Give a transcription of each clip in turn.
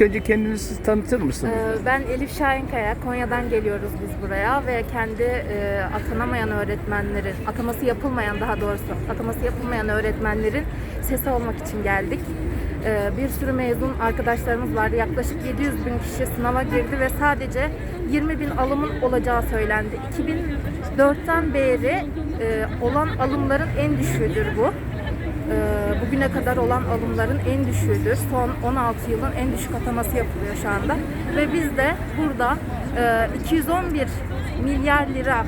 Önce kendinizi tanıtır mısınız? Ee, Ben Elif Şahinkaya, Konya'dan geliyoruz biz buraya ve kendi e, atanamayan öğretmenlerin, ataması yapılmayan daha doğrusu, ataması yapılmayan öğretmenlerin sesi olmak için geldik. Ee, Bir sürü mezun arkadaşlarımız vardı. Yaklaşık 700 bin kişi sınava girdi ve sadece 20 bin alımın olacağı söylendi. 2004'ten beri e, olan alımların en düşüğüdür bu. Ee, bugüne kadar olan alımların en düşüğüdür. Son 16 yılın en düşük ataması yapılıyor şu anda. Ve biz de burada e, 211 milyar lira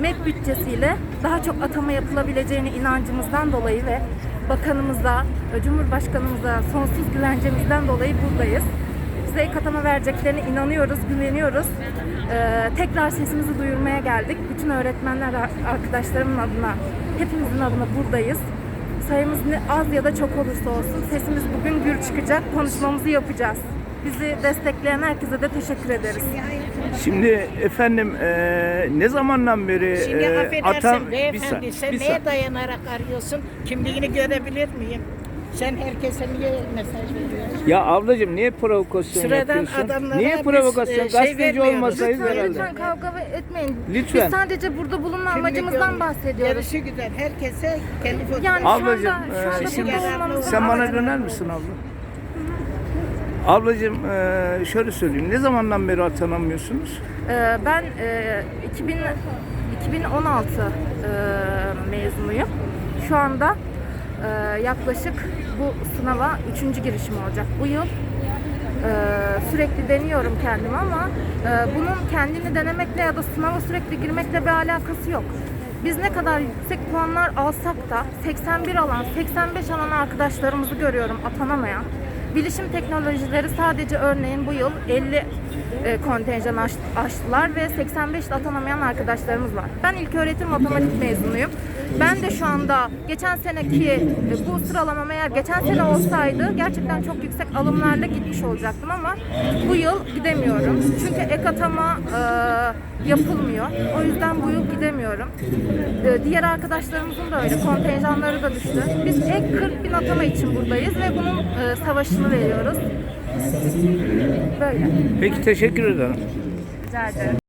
MEP bütçesiyle daha çok atama yapılabileceğine inancımızdan dolayı ve bakanımıza, e, Cumhurbaşkanımıza sonsuz güvencemizden dolayı buradayız. Bize ek atama vereceklerine inanıyoruz, güveniyoruz. Ee, tekrar sesimizi duyurmaya geldik. Bütün öğretmenler arkadaşlarımın adına, hepimizin adına buradayız. Sayımız ne az ya da çok olursa olsun sesimiz bugün gür çıkacak. Konuşmamızı yapacağız. Bizi destekleyen herkese de teşekkür ederiz. Şimdi efendim e, ne zamandan beri Şimdi e, affedersin atan- beyefendi sen bir neye dayanarak arıyorsun? Kimliğini görebilir miyim? Sen herkese niye mesaj veriyorsun? Ya ablacığım niye provokasyon Sıradan yapıyorsun? adamlara Niye biz, provokasyon? e, şey Gazeteci vermiyoruz. olmasayız Lütfen, herhalde. lütfen kavga etmeyin. Lütfen. Biz sadece burada bulunma Kimlik amacımızdan bahsediyoruz. Yarışı güzel. Herkese kendi fotoğrafı. Yani şu Ablacığım anda, şu anda e, şimdi burada olmamızın sen bana amacı- döner misin abla? Ablacığım e, şöyle söyleyeyim. Ne zamandan beri atanamıyorsunuz? Ee, ben e, 2000, 2016 e, mezunuyum. Şu anda e, yaklaşık bu sınava üçüncü girişim olacak bu yıl. E, sürekli deniyorum kendimi ama e, bunun kendini denemekle ya da sınava sürekli girmekle bir alakası yok. Biz ne kadar yüksek puanlar alsak da 81 alan, 85 alan arkadaşlarımızı görüyorum atanamayan. Bilişim teknolojileri sadece örneğin bu yıl 50 e, kontenjan aş- aştılar ve 85 de atanamayan arkadaşlarımız var. Ben ilk öğretim matematik mezunuyum. Ben de şu anda geçen seneki e, bu sıralamam eğer geçen sene olsaydı gerçekten çok yüksek alımlarla gitmiş olacaktım ama bu yıl gidemiyorum. Çünkü ek atama e, yapılmıyor. O yüzden bu yıl gidemiyorum. E, diğer arkadaşlarımızın da öyle kontenjanları da düştü. Biz ek 40 bin atama için buradayız ve bunun e, savaşını veriyoruz. Böyle. Peki teşekkür ederim. Rica ederim.